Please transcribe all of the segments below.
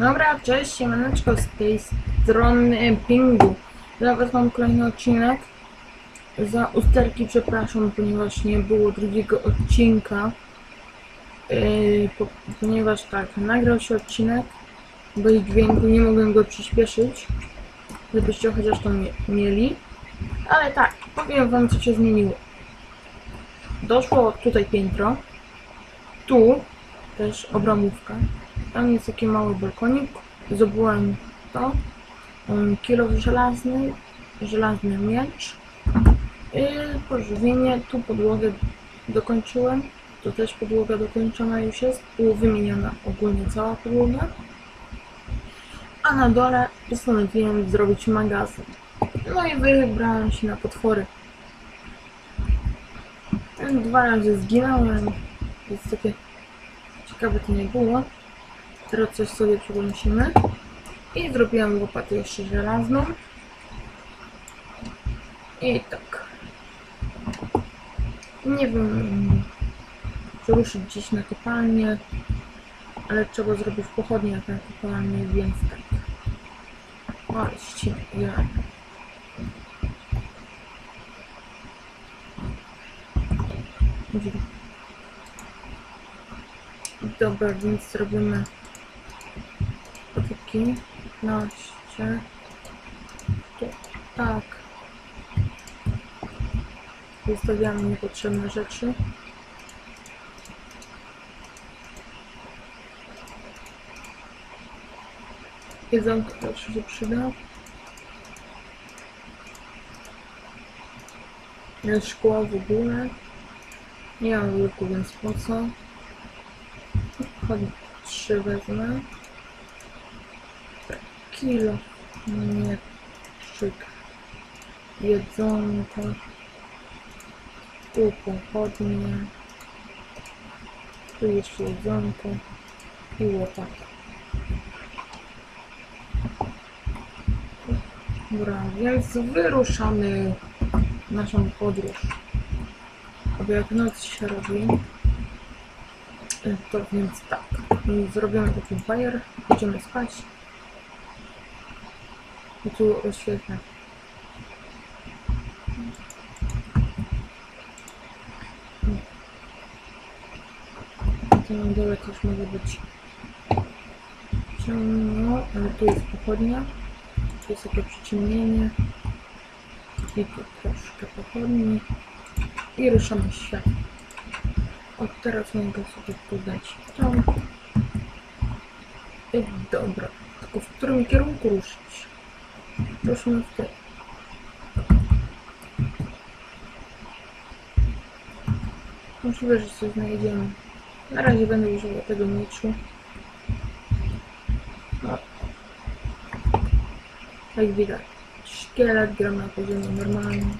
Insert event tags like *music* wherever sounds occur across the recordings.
Dobra, cześć, siemaneczko z tej strony Pingu. Dla was mam kolejny odcinek. Za usterki przepraszam, ponieważ nie było drugiego odcinka. Yy, po, ponieważ tak, nagrał się odcinek bez dźwięku, nie mogłem go przyspieszyć, żebyście chociaż to mie mieli. Ale tak, powiem wam co się zmieniło. Doszło tutaj piętro. Tu też obramówka. Tam jest taki mały balkonik. Zdobyłem to. Um, kilo żelazny, żelazny miecz. Yy, pożywienie. Tu podłogę dokończyłem. Tu też podłoga dokończona już jest. Tu wymieniona ogólnie cała podłoga. A na dole postanowiłem zrobić magazyn. No i wybrałem się na potwory. Dwa razy zginąłem. Więc takie ciekawe to nie było. Teraz coś sobie przyłączymy. I zrobiłem łopatę jeszcze żelazną. I tak. Nie wiem, czy ruszyć gdzieś na kopalnię, ale trzeba zrobić pochodnie na kopalnię, więc tak. Ale ścina, ja. Dobra, więc robimy taki 15 tu, tak. Zostawiamy niepotrzebne rzeczy. Jedzonko też się przyda. Jest szkło w ogóle. Nie mam łuku, więc po co? Chodź, trzy wezmę. Kilo. Nie. Szyk. Jedzonko. Tu pochodnie. Tu jeszcze jedzonko. I łopata. Dobra, więc wyruszamy naszą podróż. Aby jak noc się robi, to więc tak, zrobimy taki bajer, idziemy spać. I tu oświetlę. Tu na dole też może być ciemno, ale tu jest pochodnia. Tu jest takie przyciemnienie. I tu troszkę pochodni. I ruszamy świat. Od teraz mogę sobie podać to. I dobra. Tylko w którym kierunku ruszyć? Ruszmy w tym. Możliwe, że coś znajdziemy. Na razie będę używał tego mieczu. No. Jak widać. Szkielet gram na poziomie normalnym.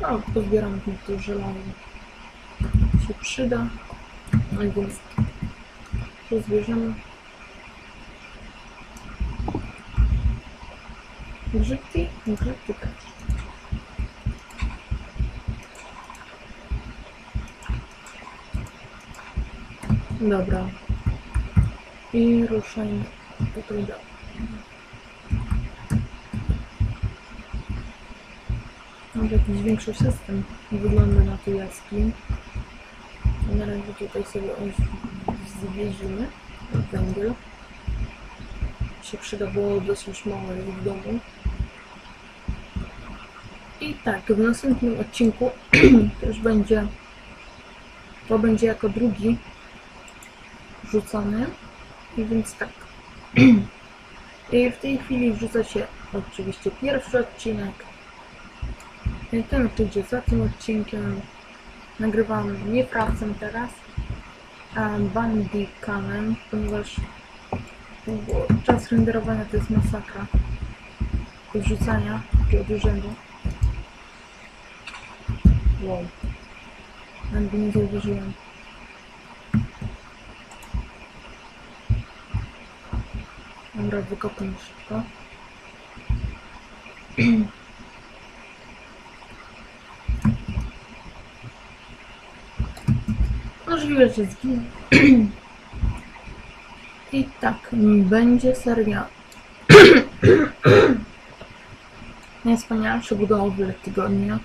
No, pozbieram punkty żelaza. Się przyda. No i więc to. Grzybki? Grzybki. Dobra. I ruszajmy tutaj dalej. Może jakiś większy system wygląda na tej jaskini. Na razie tutaj sobie zwiedzimy węgiel. Się przyda, bo dosyć mało jest w domu. I tak, w następnym odcinku *clears throat* też będzie to będzie jako drugi rzucony. I więc tak. *clears throat* I w tej chwili wrzuca się oczywiście pierwszy odcinek, ten pójdzie za tym odcinkiem. Nagrywam nie pracę teraz, a Bandicamem, ponieważ czas renderowania to jest masakra. Wrzucania takiego dużego. Wow. Nawet nie zauważyłem. Dobra, wykopam szybko. *clears throat* Możliwe, że zginie. *clears throat* I tak, będzie seria *clears throat* najwspanialsze budowle tygodnia.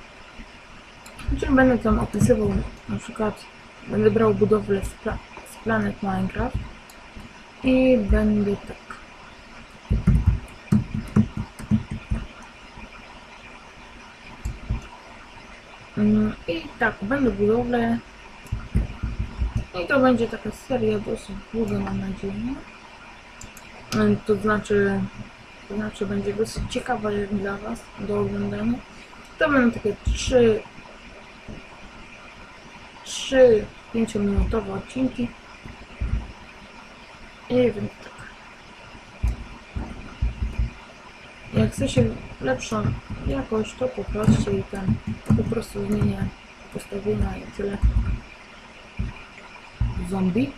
Czyli będę tam opisywał na przykład, będę brał budowlę z, pla z Planet Minecraft i będę tak. Mm, I tak, będę budowlę. I to będzie taka seria dosyć długa, mam nadzieję. Mm, To znaczy, to znaczy będzie dosyć ciekawa dla Was do oglądania. To będą takie trzy, trzy pięciominutowe odcinki. I więc tak. Jak chcecie lepszą jakość, to poproście i ten po prostu zmienię ustawienia i tyle. Zombie?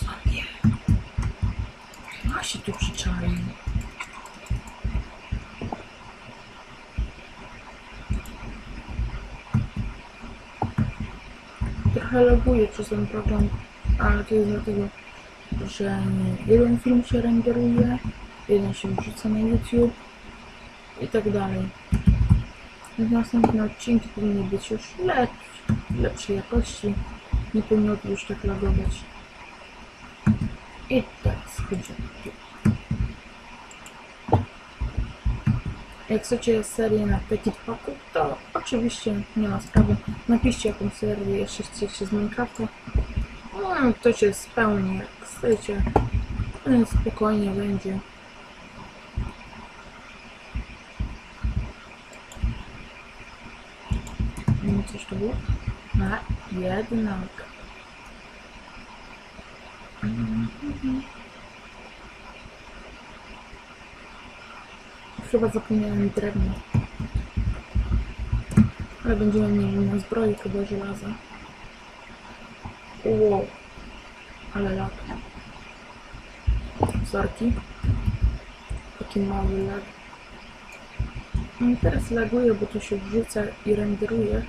Zombie. A się tu przyczaił. Trochę loguje przez ten program, ale to jest dlatego, że jeden film się renderuje, jeden się wrzuca na YouTube i tak dalej. Następne odcinki powinny być już lepsze, lepszej jakości. Nie powinno to już tak lagować. I tak schodzimy. Jak chcecie serię na Petit Paku, to oczywiście nie ma sprawy. Napiszcie jaką serię jeszcze chcecie z Minecrafta. No, to się spełni jak chcecie. Więc spokojnie będzie. Mm, Coś to było? A, jednak. Chyba zapomniałem drewno. Ale będziemy mieli na zbroi chyba żelaza. Wow. Ale lag. Sorki. Taki mały lag. No i teraz laguje, bo to się wrzuca i renderuje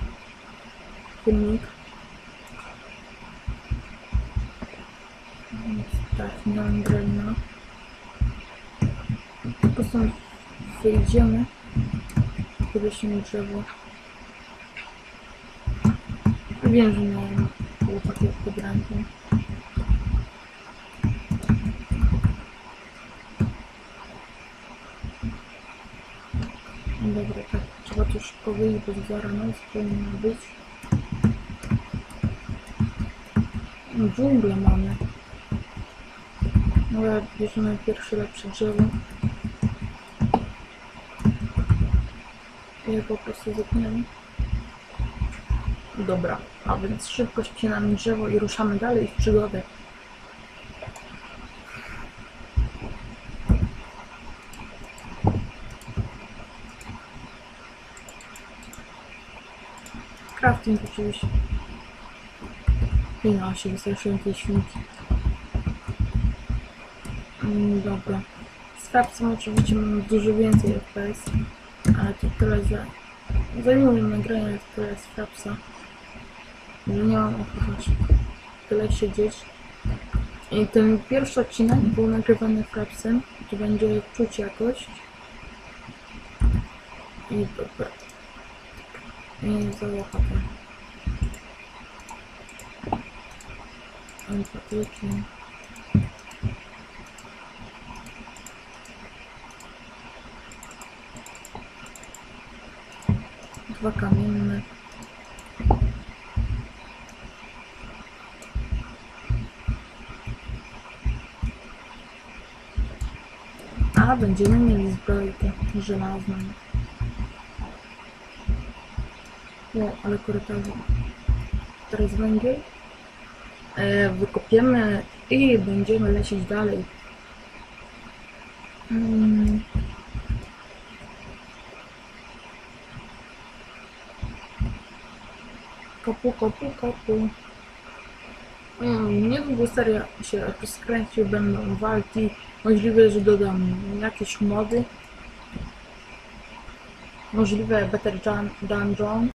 tak, nie mam drewna. Tylko stąd wyjdziemy. Wyleśnimy drzewo. Wiem, że miałem łopaty pod ręką. Dobra, tak, trzeba szybko wyjść, bo zaraz noc powinna być. No, Dżunglę mamy. No jak bierzemy pierwsze lepsze drzewo. I je po prostu zetniemy. Dobra, a więc szybko ścinamy drzewo i ruszamy dalej w przygodę. Crafting oczywiście. I no, się wystraszyłem tej świnki. Mm, dobra. Z Frapsem oczywiście mam dużo więcej FPS, ale to tyle za... Zajmuję nagranie tyle z Frapsa, nie mam ochoty tyle siedzieć. I ten pierwszy odcinek był nagrywany Frapsem, to będzie czuć jakość. I dobra. I załochata. Empatycznie. Dwa kamienne. A, będziemy mieli zbrojkę żelazną. O, ale korytarze. Teraz węgiel. E, wykopiemy i będziemy lecieć dalej. Mm. Kopu, kopu, kopu. Mm, niedługo seria się rozkręci, będą walki. Możliwe, że dodam jakieś mody. Możliwe Better Dun- Dungeon.